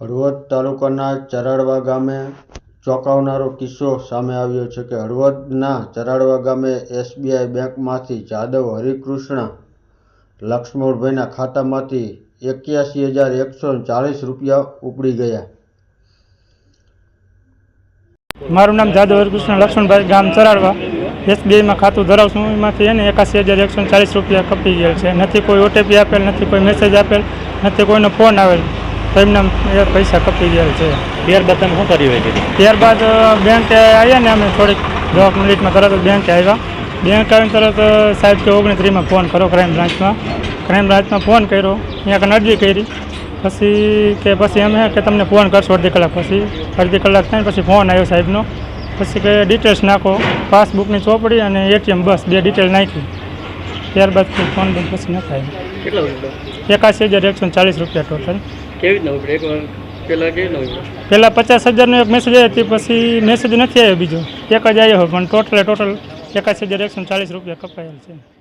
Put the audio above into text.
હળવદ તાલુકાના ચરાડવા ગામે ચોંકાવનારો કિસ્સો સામે આવ્યો છે કે હળવદના ચરાડવા ગામે એસબીઆઈ બેંકમાંથી જાદવ હરિકૃષ્ણ લક્ષ્મણભાઈના ખાતામાંથી એક્યાસી હજાર એકસો ચાલીસ રૂપિયા ઉપડી ગયા. મારું નામ જાદવ હરિકૃષ્ણ લક્ષ્મણભાઈ ગામ ચરાડવા. એસબીઆઈમાં ખાતું ધરાવું છું એમાંથી એને એકાસી હજાર એકસો ચાલીસ રૂપિયા કપી ગયેલ છે. નથી કોઈ ઓટીપી આપેલ, નથી કોઈ મેસેજ આપેલ, નથી કોઈનો ફોન આવેલ. તો એમને એ પૈસા કપી ગયા છે. ત્યારબાદ તમે શું કર્યું હોય ત્યારબાદ બેંકે આવ્યા ને અમે થોડીક દસ મિનિટમાં તરત બેંકે આવ્યા બેંક આવીને તરત સાહેબ કે ઓગણત્રીસમાં ફોન કરો ક્રાઇમ બ્રાન્ચમાં. ક્રાઇમ બ્રાન્ચમાં ફોન કર્યો. ત્યાં કને અરજી કરી. પછી કે પછી અમે કે તમને ફોન કરશો અડધી કલાક પછી. અડધી કલાક થાય પછી ફોન આવ્યો સાહેબનો. પછી કે ડિટેલ્સ નાખો. પાસબુકની ચોપડી અને એટીએમ બસ બે ડિટેલ નાખી. ત્યારબાદ ફોન બંધ પછી નખાય. એકાસી હજાર એકસો ચાલીસ રૂપિયા ટોટલ કેવી રીતના ઉપડે એક પહેલાં કેવી રીતના પહેલાં પચાસ હજારનો એક મેસેજ આવ્યો તે પછી મેસેજ નથી આવ્યો બીજો. એક જ આવ્યો, પણ ટોટલે ટોટલ એકાસી હજાર એકસો ચાલીસ રૂપિયા કપાયેલ છે.